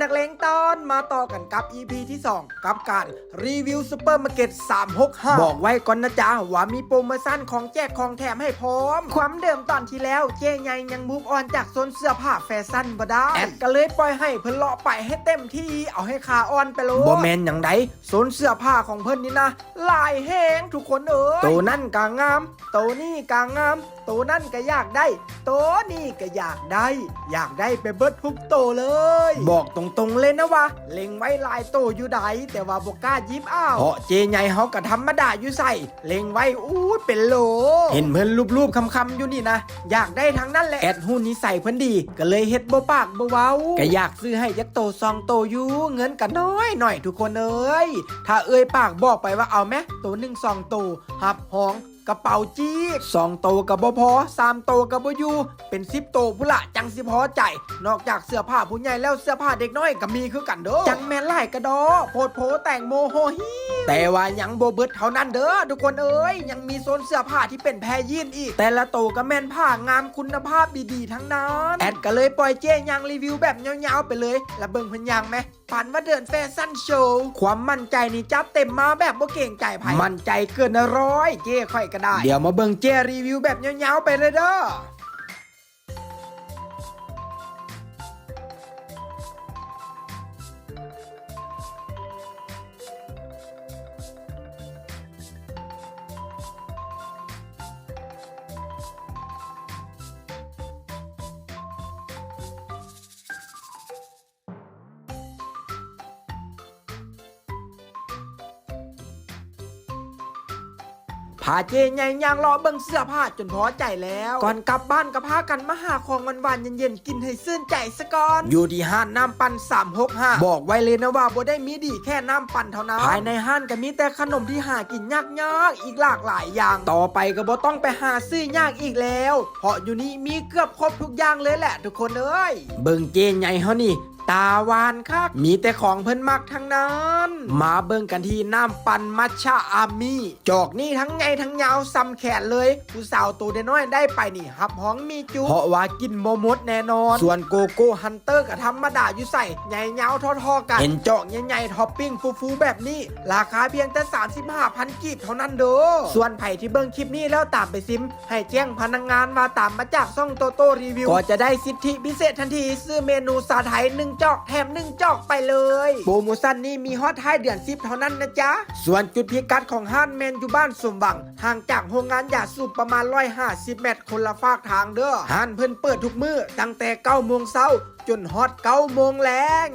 นักเลงตอ นมาต่อกันกับ EP ที่ 2 กับการรีวิวซูเปอร์มาร์เก็ต 365 บอกไว้ก่อนนะจ๊ะว่ามีโปรโมชั่นของแจกของแถมให้พร้อม ความเดิมตอนที่แล้วเจ๊ใหญ่ยังมูฟออนจากโซนเสื้อผ้าแฟชั่นบ่ได้ แอดก็เลยปล่อยให้เพิ่นเลาะไปให้เต็มที่เอาให้ขาอ่อนไปเลยบ่แมนอย่างใดโซนเสื้อผ้าของเพิ่นนี่นะลายแหงทุกคนเอ้ยโตนั่นกางงามโตนี่กางงามโตนั่นก็อยากได้โตนี่ก็อยากได้ อยากได้ไปเบิดทุกโตเลย บอกตรงๆเลยนะว่าเล็งไว้หลายโตอยู่ใดแต่ว่าบกล้ายิบอ้าวเพราะเจใหญ่เฮาก็ธรรมดาอยู่ใส่เล็งไว้อู้เป็นโหล เห็นเพิ่นรูปๆคำๆอยู่นี่นะ อยากได้ทั้งนั้นแหละแอดหุ้นนี้ใส่เพิ่นดี ก็เลยเฮ็ดบ่ปากบ่เว้าก็อยากซื้อให้ยักโตซองโตอยู่เงินก็น้อยหน่อยทุกคนเอ้ยถ้าเอ้ยปากบอกไปว่าเอาไหมโตหนึ่งซองโตหับหอง กระเป๋าจี้สองโตกับบ่พอสามโตกับบ่อยู่เป็นสิบโตผู้ละจังสิพอใจ นอกจากเสื้อผ้าผู้ใหญ่แล้วเสื้อผ้าเด็กน้อยก็มีคือกันเด้อจังแม่นไล่กระดอโพดโพแต่งโมโหฮีแต่ว่ายังโบเบิดเท่านั้นเด้อทุกคนเอ้ยยังมีโซนเสื้อผ้าที่เป็นแพรยีนอีก แต่ละโตก็แม่นผ้างามคุณภาพดีๆทั้งนั้นแอดก็เลยปล่อยเจ๊ยังรีวิวแบบยาวๆไปเลยแล้วเบิ่งเพิ่นยังไหมฝันว่าเดินแฟชั่นโชว์ความมั่นใจนี่จัดเต็มมาแบบบ่เก่งใจไผมั่นใจเกินร้อยเจ้ค่อยก็ได้ เดี๋ยวมาเบิ่งเจรีวิวแบบยาวๆไปเลยเด้อ พาเจใหญ่ยางรอเบิ่งเสื้อผ้าจนพอใจแล้ว ก่อนกลับบ้านก็พากันมาหาของหวานๆเย็นๆกินให้ซื่นใจซะก่อน อยู่ที่ห้านน้ำปั่น365 บอกไว้เลยนะว่าบ่ได้มีดีแค่น้ำปั่นเท่านั้น ภายในห้านก็มีแต่ขนมที่หากินยากๆอีกหลากหลายอย่าง ต่อไปก็บ่ต้องไปหาซื้อยากอีกแล้ว เพราะอยู่นี่มีเกือบครบทุกอย่างเลยแหละ ทุกคนเอ้ย เบิ่งเจใหญ่เฮานี่ ตาวานคักมีแต่ของเพิ่นมักทั้งนั้น มาเบิ่งกันที่น้ำปั่นมัชชาอามี จอกนี่ทั้งไงทั้งยาวซ้ำแขนเลย ผู้สาวตัวน้อยได้ไปนี่หับห้องมีจุเพราะว่ากินโมมดแน่นอน ส่วนโกโก้ฮันเตอร์กับธรรมดาอยู่ใส่ใหญ่ยาวทอๆกัน เห็นจอกใหญ่ๆท็อปปิ้งฟูๆแบบนี้ ราคาเพียงแต่ 35,000กีบเท่านั้นเด้อส่วนไผ่ที่เบิ่งคลิปนี้แล้วตามไปซิม ให้แจ้งพนักงานว่าตามมาจากซ่องโตโต้รีวิวก็จะได้สิทธิพิเศษทันทีซื้อเมนูสาไทย1จอกแถม1จอกไปเลยโปรโมชั่นนี้มีฮอตท้ายเดือน10เท่านั้นนะจ๊ะ ส่วนจุดพิกัดของห้านแมนอยู่บ้านสมบัง ห่างจากโรงงานยาสูบประมาณ150เมตรคนละฝากทางเด้อห้านเพิ่นเปิดทุกมื้อตั้งแต่9โมงเช้าจนฮอต9โมงแรง